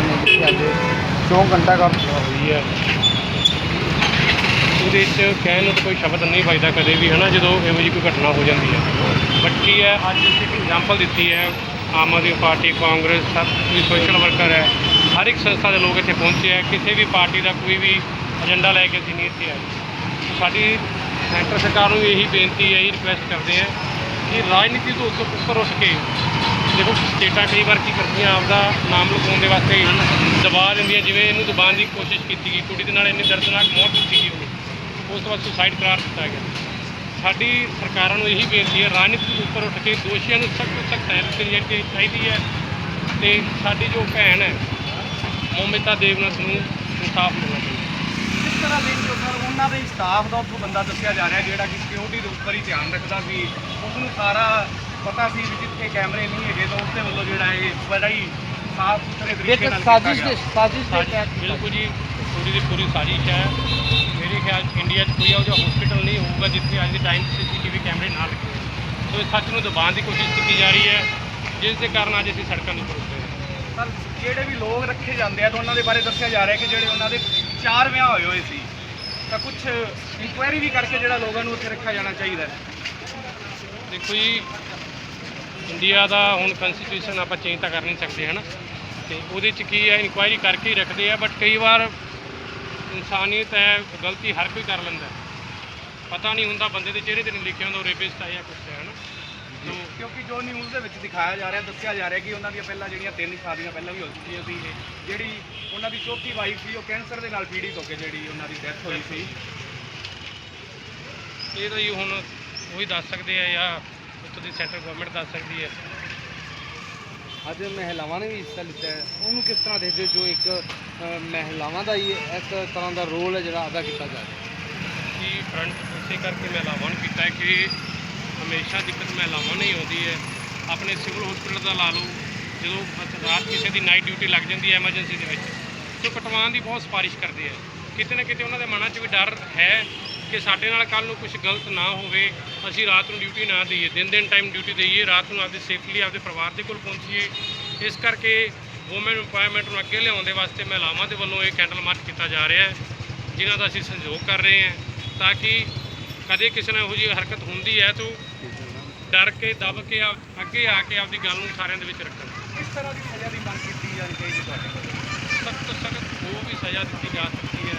ਵਗੈਰਾ ਨੇ ਜਿੱਥੇ ਅੱਜ। ਚੌਂਕ ਘੰਟਾ ਕਰ ਹੋਈ ਹੈ। ਉਹਦੇ 'ਚ ਕਹਿਣ ਨੂੰ ਤਾਂ ਕੋਈ ਸ਼ਬਦ ਨਹੀਂ ਵੱਜਦਾ ਕਦੇ ਵੀ, ਹਨਾ, ਜਦੋਂ ਇਹੋ ਜਿਹੀ ਕੋਈ ਘਟਨਾ ਹੋ ਜਾਂਦੀ ਹੈ। ਬਟ ਕੀ ਹੈ, ਅੱਜ ਅਸੀਂ ਇੱਕ ਐਗਜ਼ਾਮਪਲ ਦਿੱਤੀ ਹੈ, ਆਮ ਆਦਮੀ ਪਾਰਟੀ, ਕਾਂਗਰਸ, ਸਭ ਵੀ ਸੋਸ਼ਲ ਵਰਕਰ ਹੈ। ਹਰ ਇੱਕ ਸੰਸਥਾ ਦੇ ਲੋਕ ਇੱਥੇ ਪਹੁੰਚੇ ਹੈ। ਕਿਸੇ ਵੀ ਪਾਰਟੀ ਦਾ ਕੋਈ ਵੀ ਏਜੰਡਾ ਲੈ ਕੇ ਅਸੀਂ ਨਹੀਂ ਇੱਥੇ ਆਏ। ਸਾਡੀ ਸੈਂਟਰ ਸਰਕਾਰ ਨੂੰ ਇਹੀ ਬੇਨਤੀ ਹੈ, ਇਹ ਰਿਕੁਐਸਟ ਕਰਦੇ ਹਾਂ ਕਿ ਰਾਜਨੀਤੀ ਤੋਂ ਉੱਤੋਂ ਉੱਪਰ ਉੱਠ ਕੇ ਦੇਖੋ, ਸਟੇਟਾਂ ਕਈ ਵਾਰ ਕੀ ਕਰਦੀਆਂ, ਆਪਦਾ ਨਾਮ ਲੁਕਾਉਣ ਦੇ ਵਾਸਤੇ ਦਬਾ ਦਿੰਦੀਆਂ, ਜਿਵੇਂ ਇਹਨੂੰ ਦਬਾਉਣ ਦੀ ਕੋਸ਼ਿਸ਼ ਕੀਤੀ ਗਈ, ਕੁੜੀ ਦੇ ਨਾਲ ਇੰਨੀ ਦਰਦਨਾਕ ਮੌਤ ਕੀਤੀ ਗਈ ਉਹਨੂੰ ਉਸ ਤੋਂ ਬਾਅਦ ਸੁਸਾਈਡ ਕਰਾਰ ਦਿੱਤਾ ਗਿਆ। ਸਾਡੀ ਸਰਕਾਰਾਂ ਨੂੰ ਇਹੀ ਬੇਨਤੀ ਹੈ, ਰਾਜਨੀਤੀ ਤੋਂ ਉੱਪਰ ਉੱਠ ਕੇ ਦੋਸ਼ੀਆਂ ਨੂੰ ਸਖਤ ਤੋਂ ਸਖਤ ਸਜ਼ਾ ਦਿੱਤੀ ਚਾਹੀਦੀ ਹੈ ਤੇ ਸਾਡੀ ਜੋ ਭੈਣ ਹੈ, ਮੋਮਿਤਾ ਦੇਵਨਸ ਨੂੰ ਇਨਸਾਫ ਮਿਲਣਾ ਚਾਹੀਦਾ। ਕਿਸ ਤਰ੍ਹਾਂ ਦੇਖਦੇ ਹੋ ਸਰ, ਉਹਨਾਂ ਦੇ ਸਟਾਫ ਦਾ ਉੱਥੋਂ ਬੰਦਾ ਦੱਸਿਆ ਜਾ ਰਿਹਾ, ਜਿਹੜਾ ਕਿ ਸਿਕਿਉਰਿਟੀ ਦੇ ਉੱਪਰ ਹੀ ਧਿਆਨ ਰੱਖਦਾ ਸੀ ਉਸ ਨੂੰ ਸਾਰਾ ਪਤਾ ਸੀ ਵੀ ਜਿੱਥੇ ਕੈਮਰੇ ਨਹੀਂ ਹੈਗੇ ਤਾਂ ਉਸ ਦੇ ਵੱਲੋਂ ਜਿਹੜਾ ਇਹ ਬੜਾ ਹੀ ਸਾਫ਼ ਸੁਥਰੇ ਤਰੀਕੇ ਨਾਲ ਸਾਜ਼ਿਸ਼ ਦੇ ਸਾਜ਼ਿਸ਼ ਦੇ ਤਹਿਤ ਬਿਲਕੁਲ ਜੀ ਪੂਰੀ ਦੀ ਪੂਰੀ ਸਾਜ਼ਿਸ਼ ਹੈ। ਮੇਰੇ ਖਿਆਲ 'ਚ ਇੰਡੀਆ 'ਚ ਕੋਈ ਇਹੋ ਜਿਹਾ ਹਸਪੀਟਲ ਨਹੀਂ ਹੋਊਗਾ ਜਿੱਥੇ ਅੱਜ ਦੇ ਟਾਈਮ ਸੀਸੀਟੀਵੀ ਕੈਮਰੇ ਨਾ ਲੱਗੇ। ਸੋ ਇਸ ਸੱਚ ਨੂੰ ਦਬਾਉਣ ਦੀ ਕੋਸ਼ਿਸ਼ ਕੀਤੀ ਜਾ ਰਹੀ ਹੈ ਜਿਸ ਦੇ ਕਾਰਨ ਅੱਜ ਅਸੀਂ ਸੜਕਾਂ ਦੇ ਉੱਪਰ ਉੱਤੇ ਹਾਂ। ਸਰ ਜਿਹੜੇ ਵੀ ਲੋਕ ਰੱਖੇ ਜਾਂਦੇ ਆ ਤਾਂ ਉਹਨਾਂ ਦੇ ਬਾਰੇ ਦੱਸਿਆ ਜਾ ਰਿਹਾ ਕਿ ਜਿਹੜੇ ਉਹਨਾਂ ਦੇ ਚਾਰ ਵਿਆਹ ਹੋਏ ਹੋਏ ਸੀ ਤਾਂ ਕੁਝ ਇਨਕੁਆਇਰੀ ਵੀ ਕਰਕੇ ਜਿਹੜਾ ਲੋਕਾਂ ਨੂੰ ਉੱਥੇ ਰੱਖਿਆ ਜਾਣਾ ਚਾਹੀਦਾ ਹੈ। ਦੇਖੋ ਜੀ ਇੰਡੀਆ ਦਾ ਹੁਣ ਕਨਸਟੀਟਿਊਸ਼ਨ ਆਪਾਂ ਚੇਂਜ ਤਾਂ ਕਰ ਨਹੀਂ ਸਕਦੇ ਹਨਾ? ਤੇ ਉਹਦੇ ਚ ਕੀ ਹੈ ਇਨਕੁਆਇਰੀ ਕਰਕੇ ਹੀ ਰੱਖਦੇ ਆ ਬਟ ਕਈ ਵਾਰ ਇਨਸਾਨੀਅਤ ਹੈ ਗਲਤੀ ਹਰ ਕੋਈ ਕਰ ਲੈਂਦਾ ਹੈ। ਪਤਾ ਨਹੀਂ ਹੁੰਦਾ ਬੰਦੇ ਦੇ ਚਿਹਰੇ ਤੇ ਨਹੀਂ ਲਿਖਿਆ ਹੁੰਦਾ ਉਹ ਰੇਪਿਸਟ ਹੈ ਜਾਂ ਕੁਛ ਹੈ ਹਨਾ? ਕਿਉਂਕਿ ਜੋ ਨਿਊਜ਼ ਦੇ ਵਿੱਚ ਦਿਖਾਇਆ ਜਾ ਰਿਹਾ ਦੱਸਿਆ ਜਾ ਰਿਹਾ ਕਿ ਉਹਨਾਂ ਦੀਆਂ ਪਹਿਲਾਂ ਜਿਹੜੀਆਂ ਤਿੰਨ ਸ਼ਾਦੀਆਂ ਪਹਿਲਾਂ ਵੀ ਹੋ ਚੁੱਕੀਆਂ ਸੀ ਜਿਹੜੀ ਉਹਨਾਂ ਦੀ ਚੌਥੀ ਵਾਈਫ ਸੀ ਉਹ ਕੈਂਸਰ ਦੇ ਨਾਲ ਪੀੜਿਤ ਹੋ ਕੇ ਜਿਹੜੀ ਉਹਨਾਂ ਦੀ ਡੈਥ ਹੋਈ ਸੀ। ਇਹ ਤਾਂ ਜੀ ਹੁਣ ਉਹੀ ਦੱਸ ਸਕਦੇ ਆ ਜਾਂ ਉੱਥੋਂ ਦੀ ਸੈਂਟਰ ਗਵਰਨਮੈਂਟ ਦੱਸ ਸਕਦੀ ਹੈ। ਅੱਜ ਮਹਿਲਾਵਾਂ ਨੇ ਵੀ ਹਿੱਸਾ ਲਿੱਤਾ ਹੈ। ਉਹਨੂੰ ਕਿਸ ਤਰ੍ਹਾਂ ਦੇਖਦੇ ਹੋ ਜੋ ਇੱਕ ਅ, ਮਹਿਲਾਵਾਂ ਦਾ ਹੀ ਇੱਕ ਤਰ੍ਹਾਂ ਦਾ ਰੋਲ ਹੈ ਜਿਹੜਾ ਅਦਾ ਕੀਤਾ ਜਾ ਰਿਹਾ ਕਿ ਫਰੰਟ ਇਸੇ ਕਰਕੇ ਮਹਿਲਾਵਾਂ ਨੂੰ ਕੀਤਾ ਹੈ ਕਿ ਹਮੇਸ਼ਾ ਦਿੱਕਤ ਮਹਿਲਾਵਾਂ ਨੂੰ ਹੀ ਆਉਂਦੀ ਹੈ। ਆਪਣੇ ਸਿਵਲ ਹਸਪੀਟਲ ਦਾ ਲਾ ਲਓ ਜਦੋਂ ਰਾਤ ਕਿਸੇ ਦੀ ਨਾਈਟ ਡਿਊਟੀ ਲੱਗ ਜਾਂਦੀ ਹੈ ਐਮਰਜੈਂਸੀ ਦੇ ਵਿੱਚ ਤੇ ਕਟਵਾਉਣ ਦੀ ਬਹੁਤ ਸਿਫਾਰਿਸ਼ ਕਰਦੇ ਆ ਕਿਤੇ ਨਾ ਕਿਤੇ ਉਹਨਾਂ ਦੇ ਮਨਾਂ 'ਚ ਵੀ ਡਰ ਹੈ ਕਿ ਸਾਡੇ ਨਾਲ ਕੱਲ ਨੂੰ ਕੁਝ ਗਲਤ ਨਾ ਹੋਵੇ ਅਸੀਂ ਰਾਤ ਨੂੰ ਡਿਊਟੀ ਨਾ ਦਈਏ ਦਿਨ ਦਿਨ ਟਾਈਮ ਡਿਊਟੀ ਦਈਏ ਰਾਤ ਨੂੰ ਆਪਦੇ ਸੇਫਲੀ ਆਪਦੇ ਪਰਿਵਾਰ ਦੇ ਕੋਲ ਪਹੁੰਚੀਏ। ਇਸ ਕਰਕੇ ਵੂਮਨ ਇੰਪਾਵਰਮੈਂਟ ਨੂੰ ਅੱਗੇ ਲਿਆਉਣ ਦੇ ਵਾਸਤੇ ਮਹਿਲਾਵਾਂ ਦੇ ਵੱਲੋਂ ਇਹ ਕੈਂਡਲ ਮਾਰਚ ਕੀਤਾ ਜਾ ਰਿਹਾ ਹੈ ਜਿਨ੍ਹਾਂ ਦਾ ਅਸੀਂ ਸਹਿਯੋਗ ਕਰ ਰਹੇ ਹਾਂ ਤਾਂ ਕਿ ਕਦੇ ਕਿਸੇ ਨਾਲ ਇਹੋ ਜਿਹੀ ਹਰਕਤ ਹੁੰਦੀ ਹੈ ਤਾਂ ਡਰ ਕੇ ਦਬ ਕੇ ਅੱਗੇ ਆ ਕੇ ਆਪਦੀ ਗੱਲ ਨੂੰ ਸਾਰਿਆਂ ਦੇ ਵਿੱਚ ਰੱਖਣ। ਕਿਸ ਤਰ੍ਹਾਂ ਦੀ ਸਜ਼ਾ ਦੀ ਮੰਗ ਕੀਤੀ ਜਾਣੀ ਚਾਹੀਦੀ ਤੁਹਾਡੇ ਕੋਲ? ਸਖਤ ਤੋਂ ਸਖਤ ਜੋ ਵੀ ਸਜ਼ਾ ਦਿੱਤੀ ਜਾ ਸਕਦੀ ਹੈ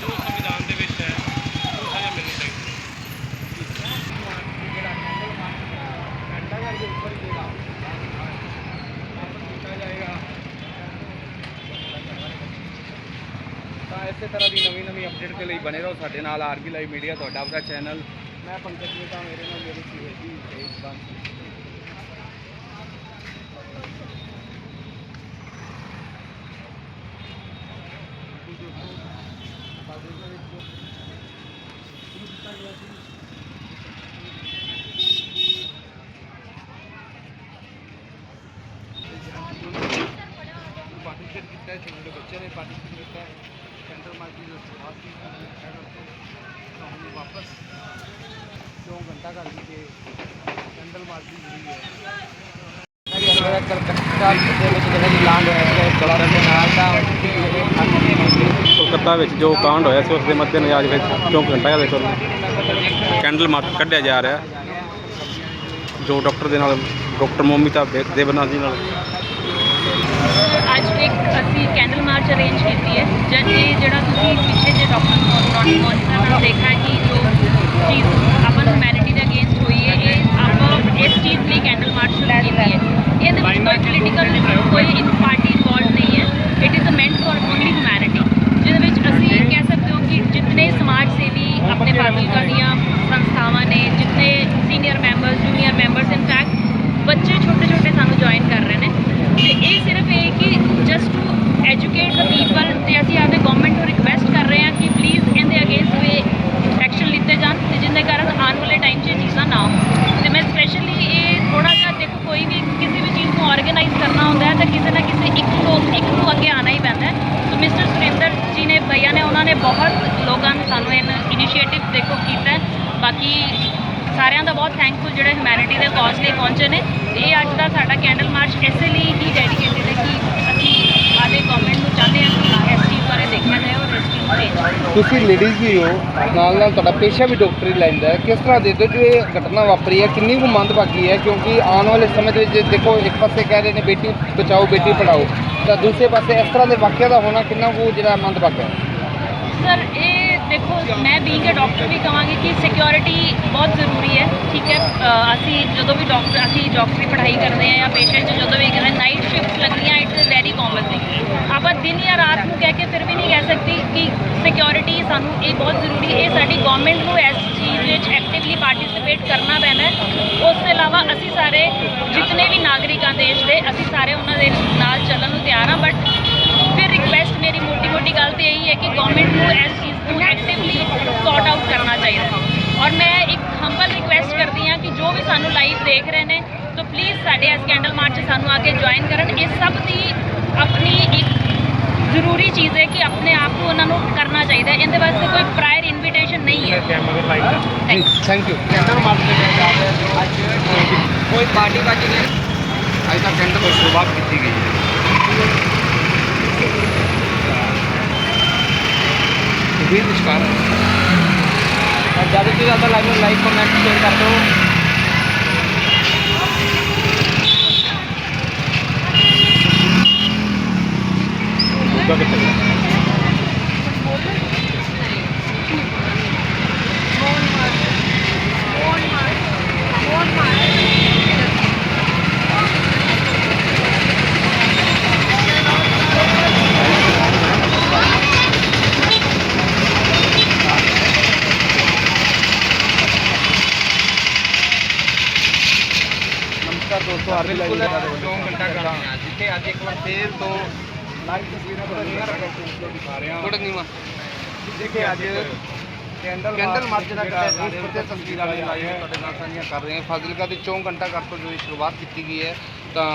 ਜੋ ਸੰਵਿਧਾਨ ਦੇ ਵਿੱਚ ਹੈ ਉਹ ਸਜ਼ਾ ਮਿਲਣੀ ਚਾਹੀਦੀ ਹੈ ਜਿਹੜਾ ਕੈਂਡਲ ਮਾਰਚ ਘੰਟਾ ਘਰ ਦੇ ਉੱਪਰ ਹੀ ਜਿਹੜਾ ਵਾਪਸ ਕੀਤਾ ਜਾਏਗਾ ਤਾਂ ਇਸੇ ਤਰ੍ਹਾਂ ਦੀ ਨਵੀਂ ਨਵੀਂ ਅਪਡੇਟ ਦੇ ਲਈ ਬਣੇ ਰਹੋ ਸਾਡੇ ਨਾਲ ਆਰਬੀ ਲਾਈਵ ਮੀਡੀਆ, ਤੁਹਾਡਾ ਆਪਣਾ ਚੈਨਲ ਮੈਂ ਪੰਕਜ ਮੇਤਾ ਮੇਰੇ ਨਾਲ ਮੇਰੀ ਸਹਿਯੋਗੀ ਤੇਜ ਬੰਦ ਪਾਰਟਿਸਿਪੇਟ ਕੀਤਾ ਹੈ ਛੋਟੇ ਬੱਚੇ ਨੇ ਪਾਰਟਿਸਿਪੇਟ ਕੀਤਾ ਹੈ। ਸੈਂਟਰ ਮਾਰਕੀਟ ਦੀ ਸ਼ੁਰੂਆਤ ਕੀ ਤਾਂ ਹੁਣ ਵਾਪਸ ਚੌਂ ਘੰਟਾ ਕਰ ਕੇ ਕੈਂਡਲ ਮਾਰਕੀਟ ਹੋਈ ਹੈ। ਮੇਰਾ ਕਲਕੱਤਾ ਦੇ ਵਿੱਚ ਜਿਹੜਾ ਜੀ ਲਾਂਡ ਹੋਇਆ ਸੀ ਬੜਾ ਦੇ ਨਾਲ ਦਾ ਕੋਲਕਾਤਾ ਵਿੱਚ ਜੋ ਕਾਂਡ ਹੋਇਆ ਸੀ ਉਸ ਦੇ ਮੱਦੇ ਨਜ਼ਰ ਵਿੱਚ ਚੌਂਕ ਘੰਟਾ ਦੇ ਵਿੱਚ ਕੈਂਡਲ ਮਾਰਚ ਕੱਢਿਆ ਜਾ ਰਿਹਾ। ਜੋ ਡਾਕਟਰ ਦੇ ਨਾਲ ਡਾਕਟਰ ਮੋਮਿਤਾ ਦੇ- ਦੇਵਨਾਥ ਜੀ ਨਾਲ ਅੱਜ ਇੱਕ ਅਸੀਂ ਕੈਂਡਲ ਮਾਰਚ ਅਰੇਂਜ ਕੀਤੀ ਹੈ। ਜਦ ਇਹ ਜਿਹੜਾ ਤੁਸੀਂ ਪਿੱਛੇ ਜੇ ਡਾਕਟਰ ਮੋਨਿਕਾ ਨਾਲ ਦੇਖਿਆ ਕਿ ਜੋ ਚੀਜ਼ ਕਾਜ਼ ਲਈ ਪਹੁੰਚੇ ਨੇ। ਇਹ ਅੱਜ ਦਾ ਸਾਡਾ ਕੈਂਡਲ ਮਾਰਚ ਇਸੇ ਲਈ ਹੀ ਡੈਡੀਕੇਟਡ ਹੈ ਕਿ ਅਸੀਂ ਆਦੇ ਗਵਰਨਮੈਂਟ ਨੂੰ ਚਾਹੁੰਦੇ ਹਾਂ ਕਿ ਐਸਟੀ ਬਾਰੇ ਦੇਖਿਆ ਜਾਏ ਔਰ ਐਸਟੀ ਨੂੰ ਭੇਜ ਤੁਸੀਂ ਲੇਡੀਜ਼ ਵੀ ਹੋ ਨਾਲ ਨਾਲ ਤੁਹਾਡਾ ਪੇਸ਼ਾ ਵੀ ਡਾਕਟਰੀ ਲਾਈਨ ਦਾ ਹੈ। ਕਿਸ ਤਰ੍ਹਾਂ ਦੇ ਦੋ ਜੋ ਘਟਨਾ ਵਾਪਰੀ ਹੈ? ਕਿੰਨੀ ਕੁ ਮੰਦ ਬਾਕੀ ਹੈ? ਕਿਉਂਕਿ ਆਉਣ ਵਾਲੇ ਸਮੇਂ ਦੇ ਵਿੱਚ ਦੇਖੋ ਇੱਕ ਪਾਸੇ ਕਹਿ ਰਹੇ ਨੇ ਬੇਟੀ ਬਚਾਓ ਬੇਟੀ ਪੜਾਓ ਤਾਂ ਦੂਸਰੇ ਪਾਸੇ ਇਸ ਤਰ੍ਹਾਂ ਦੇ ਵਾਕਿਆ ਦਾ ਹੋਣਾ ਕਿੰਨਾ ਕੁ ਜਿਹੜਾ ਮੰਦ ਬਾਕੀ ਸਰ ਇਹ ਦੇਖੋ ਮੈਂ ਬੀਂਗ ਅ ਡਾਕਟਰ ਵੀ ਕਹਾਂਗੀ ਕਿ ਸਿਕਿਉਰਿਟੀ ਬਹੁਤ ਜ਼ਰੂਰੀ ਹੈ ਠੀਕ ਹੈ? ਅ, ਅਸੀਂ ਜਦੋਂ ਵੀ ਡਾਕਟਰ ਅਸੀਂ ਡਾਕਟਰੀ ਪੜ੍ਹਾਈ ਕਰਦੇ ਹਾਂ ਜਾਂ ਪੇਸ਼ੈਂਟ ਜਦੋਂ ਵੀ ਕਰਦੇ ਨਾਈਟ ਸ਼ਿਫਟ ਲੱਗਦੀਆਂ ਇਟਸ ਵੈਰੀ ਕਾਮਨ ਥਿੰਗ ਆਪਾਂ ਦਿਨ ਜਾਂ ਰਾਤ ਨੂੰ ਕਹਿ ਕੇ ਫਿਰ ਵੀ ਨਹੀਂ ਕਹਿ ਸਕਦੀ ਕਿ ਸਿਕਿਉਰਿਟੀ ਸਾਨੂੰ ਇਹ ਬਹੁਤ ਜ਼ਰੂਰੀ ਇਹ ਸਾਡੀ ਗਵਰਨਮੈਂਟ ਨੂੰ ਇਸ ਚੀਜ਼ ਵਿੱਚ ਐਕਟਿਵਲੀ ਪਾਰਟਿਸਿਪੇਟ ਕਰਨਾ ਪੈਣਾ ਹੈ। ਉਸ ਤੋਂ ਇਲਾਵਾ ਅਸੀਂ ਸਾਰੇ ਜਿਤਨੇ ਵੀ ਨਾਗਰਿਕ ਆ ਦੇਸ਼ ਦੇ ਅਸੀਂ ਸਾਰੇ ਉਹਨਾਂ ਦੇ ਨਾਲ ਚੱਲਣ ਨੂੰ ਤਿਆਰ ਹਾਂ ਬਟ ਫਿਰ ਰਿਕੁਐਸਟ ਮੇਰੀ ਮੋਟੀ ਮੋਟੀ ਗੱਲ ਤੇ ਇਹੀ ਹੈ ਕਿ ਗਵਰਨਮੈਂਟ ਨੂੰ ਇਸ ਚੀਜ਼ ਨੂੰ ਐਕਟਿਵਲੀ ਸੌਟ ਆਊਟ ਕਰਨਾ ਚਾਹੀਦਾ ਔਰ ਮੈਂ ਇੱਕ ਹੰਬਲ ਰਿਕੁਐਸਟ ਕਰਦੀ ਹਾਂ ਕਿ ਜੋ ਵੀ ਸਾਨੂੰ ਲਾਈਵ ਦੇਖ ਰਹੇ ਨੇ ਤਾਂ ਪਲੀਜ਼ ਸਾਡੇ ਇਸ ਕੈਂਡਲ ਮਾਰਚ 'ਚ ਸਾਨੂੰ ਆ ਕੇ ਜੁਆਇਨ ਕਰਨ। ਇਹ ਸਭ ਦੀ ਆਪਣੀ ਇੱਕ ਜ਼ਰੂਰੀ ਚੀਜ਼ ਹੈ ਕਿ ਆਪਣੇ ਆਪ ਨੂੰ ਉਹਨਾਂ ਨੂੰ ਕਰਨਾ ਚਾਹੀਦਾ ਹੈ। ਇਹਦੇ ਵਾਸਤੇ ਕੋਈ ਪ੍ਰਾਇਰ ਇਨਵੀਟੇਸ਼ਨ ਨਹੀਂ ਹੈ. ਥੈਂਕ ਯੂ ਕੈਂਡਲ ਮਾਰਚ ਦੇ ਵਿੱਚ ਆ ਰਿਹਾ ਜੋ ਅੱਜ ਕੋਈ ਪਾਰਟੀ ਬਾਜੀ ਨਹੀਂ ਅੱਜ ਤੱਕ ਕੈਂਡਲ ਸ਼ੁਰੂਆਤ ਕੀਤੀ ਗਈ ਹੈ। ਵੀ ਨਮਸਕਾਰ ਜ਼ਿਆਦਾ ਤੋਂ ਜ਼ਿਆਦਾ ਲਾਈਕ ਲਾਈਕ ਕਮੈਂਟ ਸ਼ੇਅਰ ਕਰ ਦਿਓ। ਦਾ ਦੋ ਘੰਟਾ ਕਰ ਰਹੇ ਹਾਂ ਜਿੱਥੇ ਅੱਜ ਇੱਕ ਵਾਰ ਫੇਰ ਤੋਂ ਲਾਈਵ ਤਸਵੀਰਾਂ ਤੁਹਾਨੂੰ ਦਿਖਾ ਰਹੇ ਹਾਂ। ਥੋੜਾ ਨੀਵਾ ਜਿੱਥੇ ਅੱਜ ਕੈਂਡਲ ਕੈਂਡਲ ਮਾਰਚ ਦਾ ਕਰ ਰਹੇ ਹਾਂ ਉਸ ਤੇ ਤਸਵੀਰਾਂ ਵੀ ਲਾਈਵ ਤੁਹਾਡੇ ਨਾਲ ਸਾਂਝੀਆਂ ਕਰ ਰਹੇ ਹਾਂ। ਫਾਜ਼ਿਲਕਾ ਦੇ ਚੌਂ ਘੰਟਾ ਘਰ ਤੋਂ ਜੋ ਸ਼ੁਰੂਆਤ ਕੀਤੀ ਗਈ ਹੈ ਤਾਂ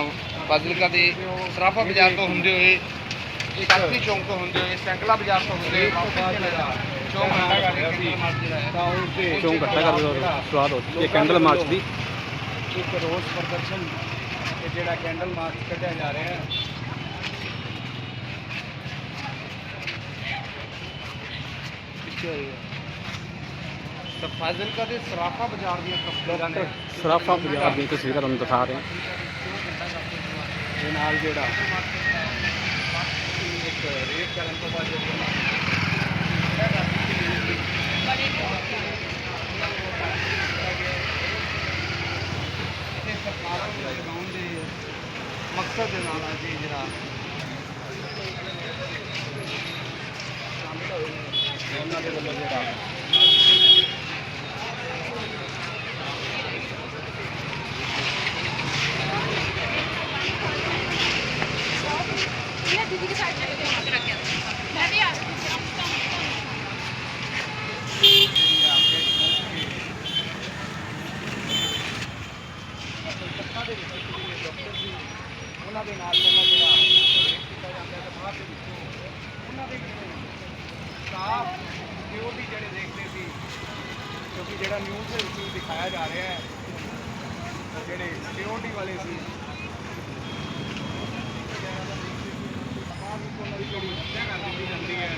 ਫਾਜ਼ਿਲਕਾ ਦੇ ਸਰਾਫਾ ਬਾਜ਼ਾਰ ਤੋਂ ਹੁੰਦੇ ਹੋਏ ਕਾਫੀ ਚੌਂਕ ਤੋਂ ਹੁੰਦੇ ਹੋਏ ਸੈਂਕਲਾ ਬਾਜ਼ਾਰ ਤੋਂ ਹੁੰਦੇ ਹੋਏ ਵਾਪਸ ਜਿਹੜਾ ਚੌਂ ਘੰਟਾ ਕਰ ਰਿਹਾ ਸੀ ਤਾਂ ਉਸ ਦੇ ਚੋਂ ਇਕੱਠਾ ਕਰ ਦਿਓ ਸ਼ੁਰੂਆਤ ਹੋ ਚੁੱਕੀ ਹੈ ਕੈਂਡਲ ਮਾਰਚ ਦੀ। ਇੱਕ ਰੋਸ ਪ੍ਰਦਰਸ਼ਨ ਇਹ ਜਿਹੜਾ ਕੈਂਡਲ ਮਾਰਚ ਕੱਢਿਆ ਜਾ ਰਿਹਾ ਹੈ। ਪਿੱਛੇ ਹੋਈ ਹੈ। ਤਾਂ ਫਾਜ਼ਿਲਕਾ ਦੇ ਸਰਾਫਾ ਬਾਜ਼ਾਰ ਦੀਆਂ ਤਸਵੀਰਾਂ ਨੇ। ਸਰਾਫਾ ਬਾਜ਼ਾਰ ਦੀਆਂ ਤਸਵੀਰਾਂ ਤੁਹਾਨੂੰ ਦਿਖਾ ਰਹੇ ਹਾਂ। ਦੇ ਨਾਲ ਜਿਹੜਾ ਇੱਕ ਰੇਟ ਕਰਨ ਤੋਂ ਬਾਅਦ ਜਿਹੜਾ ਇਹ ਸਰਕਾਰਾਂ ਨੂੰ ਲਗਾਉਣ ਦੇ ਮਕਸਦ ਦੇ ਨਾਲ ਅੱਜ ਜਿਹੜਾ ਉਹਨਾਂ ਦੇ ਵੱਲੋਂ ਜਿਹੜਾ ਉਹਨਾਂ ਦੇ ਨਾਲ ਪਹਿਲਾਂ ਜਿਹੜਾ ਰੇਟ ਕੀਤਾ ਜਾਂਦਾ ਹੈ ਤੇ ਬਾਅਦ ਦੇ ਵਿੱਚੋਂ ਉਹਨਾਂ ਦੇ ਸਟਾਫ ਸਿਕਿਉਰਿਟੀ ਜਿਹੜੇ ਦੇਖਦੇ ਸੀ ਕਿਉਂਕਿ ਜਿਹੜਾ ਨਿਊਜ਼ ਦੇ ਵਿੱਚ ਵੀ ਦਿਖਾਇਆ ਜਾ ਰਿਹਾ ਹੈ ਉਹ ਜਿਹੜੇ ਸਿਕਿਉਰਿਟੀ ਵਾਲੇ ਸੀ। ਬਾਅਦ ਵਿੱਚ ਉਹਨਾਂ ਦੀ ਜਿਹੜੀ ਹੱਤਿਆ ਕਰ ਦਿੱਤੀ ਜਾਂਦੀ ਹੈ।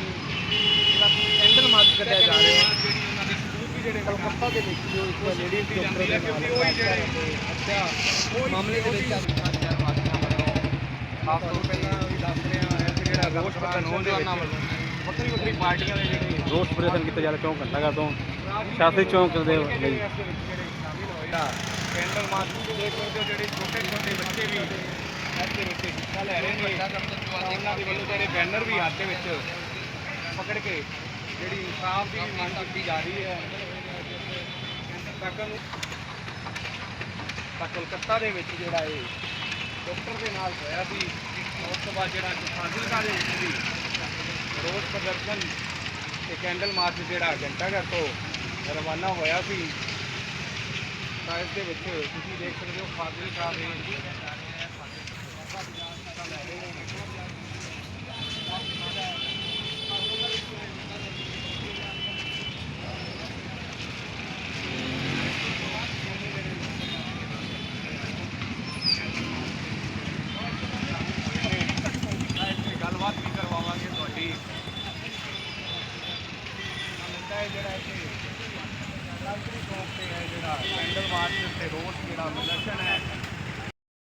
ਜਿਹੜਾ ਕੈਂਡਲ ਮਾਰਚ ਕੱਢਿਆ ਜਾ ਰਿਹਾ ਹੈ। ਜਿਹੜੀ ਉਹਨਾਂ ਦੇ ਸਬੂਤ ਵੀ ਜਿਹੜੇ ਕਲਕੱਤਾ ਦੇ ਵਿੱਚ ਜੋ ਇੱਕ ਲੇਡੀ ਡਾਕਟਰ ਦੇ ਨਾਲ ਉਹੀ ਜਿਹੜੇ ਹੱਤਿਆ ਮਾਮਲੇ ਦੇ ਵਿੱਚ ਅੱਜ ਸ਼ਹਿਰ ਵਾਸੀਆਂ ਵੱਲੋਂ ਖਾਸ ਤੌਰ ਤੇ ਪਹਿਲਾਂ ਵੀ ਦੱਸ ਰਹੇ ਹਾਂ ਇਹ ਜਿਹੜਾ ਰੋਸ ਪ੍ਰਦਰਸ਼ਨ ਦੇ ਨੌਜਵਾਨਾਂ ਵਿੱਚ ਵੱਲੋਂ ਵੱਖਰੀ ਵੱਖਰੀ ਪਾਰਟੀਆਂ ਦੇ ਜਿਹੜੇ ਰੋਸ ਪ੍ਰਦਰਸ਼ਨ ਕੀਤਾ ਜਾ ਰਿਹਾ ਚੌਂ ਘੰਟਾ ਘਰ ਤੋਂ। ਸ਼ਾਸਤਰੀ ਚੌਂਕ ਦੇ ਲਈ ਕੈਂਡਲ ਮਾਰਚ ਨੂੰ ਦੇਖ ਸਕਦੇ ਹੋ ਜਿਹੜੇ ਛੋਟੇ ਛੋਟੇ ਬੱਚੇ ਵੀ ਇਸ ਦੇ ਵਿੱਚ ਹਿੱਸਾ ਲੈ ਰਹੇ ਨੇ। ਉਹਨਾਂ ਦੇ ਵੱਲੋਂ ਜਿਹੜੇ ਬੈਨਰ ਵੀ ਹੱਥ ਦੇ ਵਿੱਚ ਪਕੜ ਕੇ ਜਿਹੜੀ ਇਨਸਾਫ ਦੀ ਵੀ ਮੰਗ ਕੀਤੀ ਜਾ ਰਹੀ ਹੈ। ਤੱਕ ਨੂੰ ਤਾਂ ਕਲਕੱਤਾ ਦੇ ਵਿੱਚ ਜਿਹੜਾ ਇਹ ਡਾਕਟਰ ਦੇ ਨਾਲ ਹੋਇਆ ਸੀ ਉਸ ਤੋਂ ਬਾਅਦ ਜਿਹੜਾ ਕਿ ਫਾਜ਼ਿਲਕਾ ਦੇ ਵਿੱਚ ਵੀ ਰੋਜ਼ ਪ੍ਰਦਰਸ਼ਨ ਤੇ ਕੈਂਡਲ ਮਾਰਚ ਜਿਹੜਾ ਘੰਟਾ ਘਰ ਤੋਂ ਰਵਾਨਾ ਹੋਇਆ ਸੀ। ਤਾਂ ਦੇ ਵਿੱਚ ਤੁਸੀਂ ਦੇਖ ਸਕਦੇ ਹੋ ਫਾਜ਼ਿਲਕਾ ਦੇ